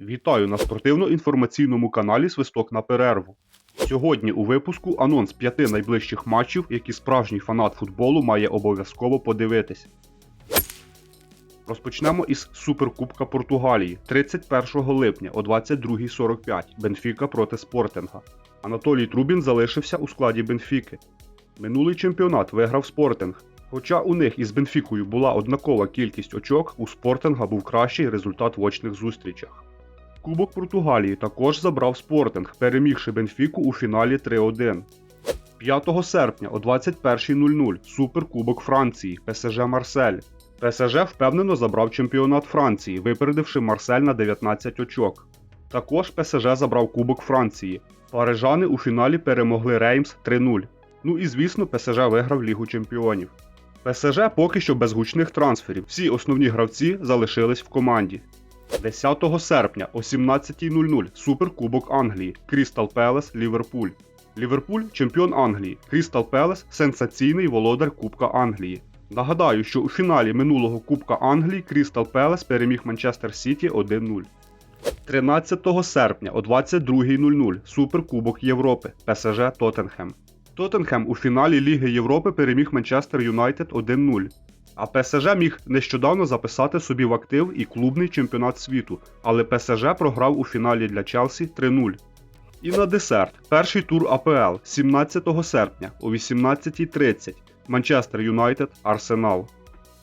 Вітаю на спортивно-інформаційному каналі Свисток на перерву. Сьогодні у випуску анонс п'яти найближчих матчів, які справжній фанат футболу має обов'язково подивитись. Розпочнемо із Суперкубка Португалії 31 липня о 22.45 Бенфіка проти Спортинга. Анатолій Трубін залишився у складі Бенфіки. Минулий чемпіонат виграв Спортинг. Хоча у них із Бенфікою була однакова кількість очок, у Спортинга був кращий результат в очних зустрічах. Кубок Португалії також забрав Спортинг, перемігши Бенфіку у фіналі 3-1. 5 серпня о 21.00 Суперкубок Франції ПСЖ Марсель. ПСЖ впевнено забрав чемпіонат Франції, випередивши Марсель на 19 очок. Також ПСЖ забрав Кубок Франції. Парижани у фіналі перемогли Реймс 3-0. Ну і звісно, ПСЖ виграв Лігу Чемпіонів. ПСЖ поки що без гучних трансферів. Всі основні гравці залишились в команді. 10 серпня о 17.00 Суперкубок Англії Крістал Пелес Ліверпуль. Ліверпуль чемпіон Англії. Крістал Пелес сенсаційний володар Кубка Англії. Нагадаю, що у фіналі минулого Кубка Англії Крістал Пелес переміг Манчестер Сіті 1-0. 13 серпня о 22.00 Суперкубок Європи ПСЖ Тоттенхем. Тоттенхем у фіналі Ліги Європи переміг Манчестер Юнайтед 1-0. А ПСЖ міг нещодавно записати собі в актив і клубний чемпіонат світу, але ПСЖ програв у фіналі для Челсі 3-0. І на десерт перший тур АПЛ 17 серпня о 18.30 Манчестер Юнайтед Арсенал.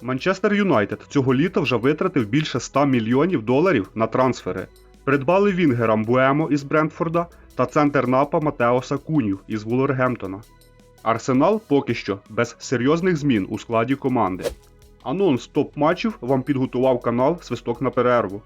Манчестер Юнайтед цього літа вже витратив більше 100 мільйонів доларів на трансфери. Придбали Вінгера Мбуемо із Брентфорда та центр напа Матеоса Кунів із Вулвергемптона. Арсенал поки що без серйозних змін у складі команди. Анонс топ-матчів вам підготував канал Свисток на перерву.